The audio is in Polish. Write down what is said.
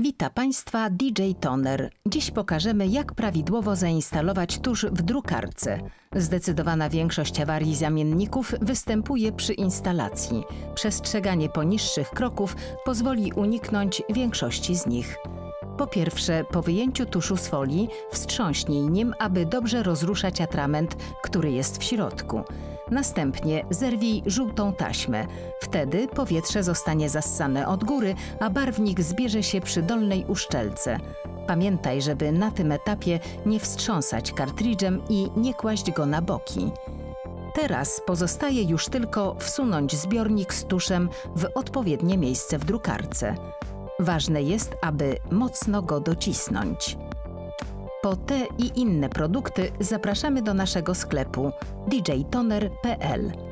Wita Państwa DJ Toner. Dziś pokażemy, jak prawidłowo zainstalować tusz w drukarce. Zdecydowana większość awarii zamienników występuje przy instalacji. Przestrzeganie poniższych kroków pozwoli uniknąć większości z nich. Po pierwsze, po wyjęciu tuszu z folii wstrząśnij nim, aby dobrze rozruszać atrament, który jest w środku. Następnie zerwij żółtą taśmę. Wtedy powietrze zostanie zassane od góry, a barwnik zbierze się przy dolnej uszczelce. Pamiętaj, żeby na tym etapie nie wstrząsać kartridżem i nie kłaść go na boki. Teraz pozostaje już tylko wsunąć zbiornik z tuszem w odpowiednie miejsce w drukarce. Ważne jest, aby mocno go docisnąć. Po te i inne produkty zapraszamy do naszego sklepu djtoner.pl.